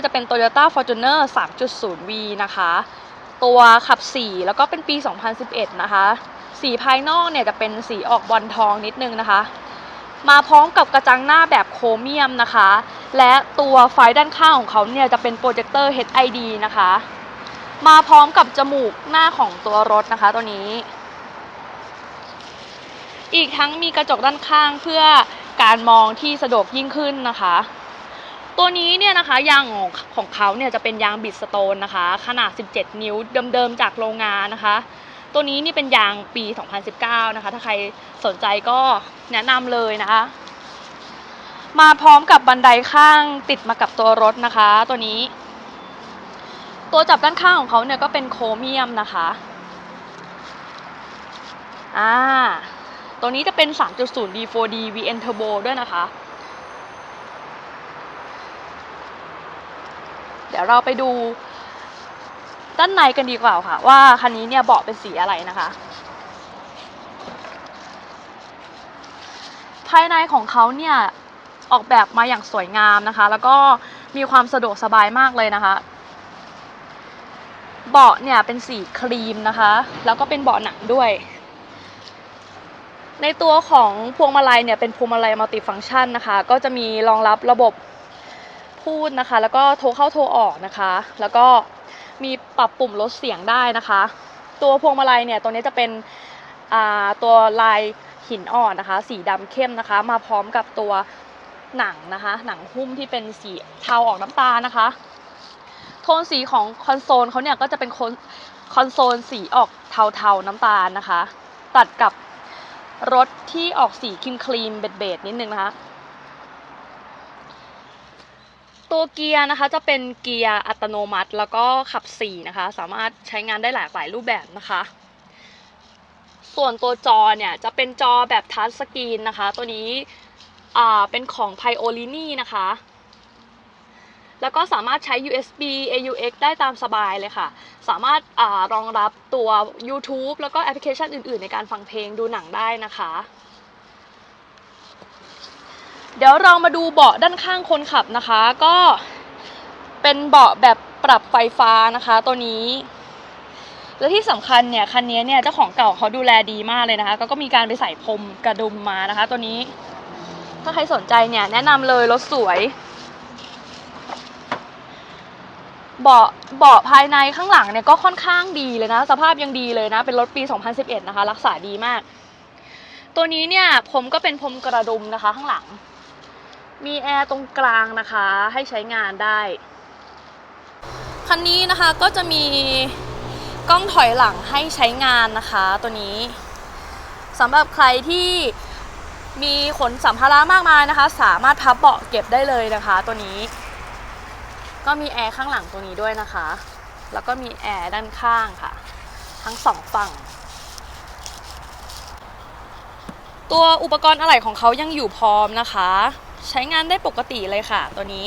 เนี่ยจะเป็น Toyota Fortuner 3.0V นะคะ ตัวขับ 4 แล้วก็เป็นปี 2011 นะคะ สีภายนอกเนี่ยจะเป็นสีออกบอลทองนิดนึงนะคะ มาพร้อมกับกระจังหน้าแบบโครเมียมนะคะ และตัวไฟด้านข้างของเขาเนี่ยจะเป็นโปรเจคเตอร์ HID นะคะ มาพร้อมกับจมูกหน้าของตัวรถนะคะตัวนี้ อีกทั้งมีกระจกด้านข้างเพื่อการมองที่สะดวกยิ่งขึ้นนะคะ ตัวนี้เนี่ยนะคะยางของของเขาเนี่ยจะเป็นยางบิดสโตนนะคะ ขนาด 17 นิ้วเดิมๆจากโรงงานนะคะ ตัวนี้นี่เป็นยางปี 2019 นะคะ ถ้าใครสนใจก็แนะนำเลยนะคะ มาพร้อมกับบันไดข้างติดมากับตัวรถนะคะ ตัวนี้ ตัวจับด้านข้างของเขาเนี่ยก็เป็นโครเมียมนะคะอ่าตัวนี้จะเป็น 3.0 D4D VN Turbo ด้วยนะคะ เดี๋ยวเราไปดูด้านในกันดีกว่าค่ะ ว่าคันนี้เนี่ยเบาะเป็นสีอะไรนะคะ ภายในของเขาเนี่ยออกแบบมาอย่างสวยงามนะคะ แล้วก็มีความสะดวกสบายมากเลยนะคะเบาะเนี่ยเป็นสีครีมนะคะ แล้วก็เป็นเบาะหนังด้วย ในตัวของพวงมาลัยเนี่ยเป็นพวงมาลัยมัลติฟังก์ชันนะคะ ก็จะมีรองรับระบบ พูดนะคะ แล้วก็โทรเข้าโทรออกนะคะ แล้วก็มีปรับปุ่มลดเสียงได้นะคะ ตัวพวงมาลัยเนี่ยตัวนี้จะเป็นตัวลายหินอ่อนนะคะ สีดำเข้มนะคะ มาพร้อมกับตัวหนังนะคะ หนังหุ้มที่เป็นสีเทาออกน้ำตาลนะคะ โทนสีของคอนโซลเขาเนี่ยก็จะเป็นคนคอนโซลสีออกเทาๆน้ำตาลนะคะ ตัดกับรถที่ออกสีครีมครีมเบดๆนิดนึงนะคะ ตัวเกียร์นะคะจะเป็นเกียร์อัตโนมัติ แล้วก็ขับ4นะคะ สามารถใช้งานได้หลากหลายรูปแบบนะคะ ส่วนตัวจอเนี่ยจะเป็นจอแบบทัชสกรีนนะคะ ตัวนี้อ่าเป็นของ p i o l i n i นะคะ แล้วก็สามารถใช้ USB AUX ได้ตามสบายเลยค่ะ สามารถอารองรับตัว YouTube แล้วก็แอปพลิเคชันอื่น ๆ ในการฟังเพลงดูหนังได้นะคะ เดี๋ยวเรามาดูเบาะด้านข้างคนขับนะคะ ก็เป็นเบาะแบบปรับไฟฟ้านะคะตัวนี้ และที่สำคัญเนี่ยคันนี้เนี่ยเจ้าของเก่าเขาดูแลดีมากเลยนะคะ ก็ก็มีการไปใส่พรมกระดุมมานะคะ ตัวนี้ ถ้าใครสนใจเนี่ยแนะนำเลยรถสวยเบาะเบาะภายในข้างหลังเนี่ยก็ค่อนข้างดีเลยนะ สภาพยังดีเลยนะ เป็นรถปี 2011 นะคะ รักษาดีมาก ตัวนี้เนี่ยผมก็เป็นพรมกระดุมนะคะข้างหลัง มีแอร์ตรงกลางนะคะให้ใช้งานได้ คันนี้นะคะก็จะมีกล้องถอยหลังให้ใช้งานนะคะตัวนี้สำหรับใครที่มีขนสัมภาระมากมายนะคะ สามารถพับเบาะเก็บได้เลยนะคะตัวนี้ ก็มีแอร์ข้างหลังตัวนี้ด้วยนะคะ แล้วก็มีแอร์ด้านข้างค่ะ ทั้งสองฝั่ง ตัวอุปกรณ์อะไหล่ของเขายังอยู่พร้อมนะคะ ใช้งานได้ปกติเลยค่ะตัวนี้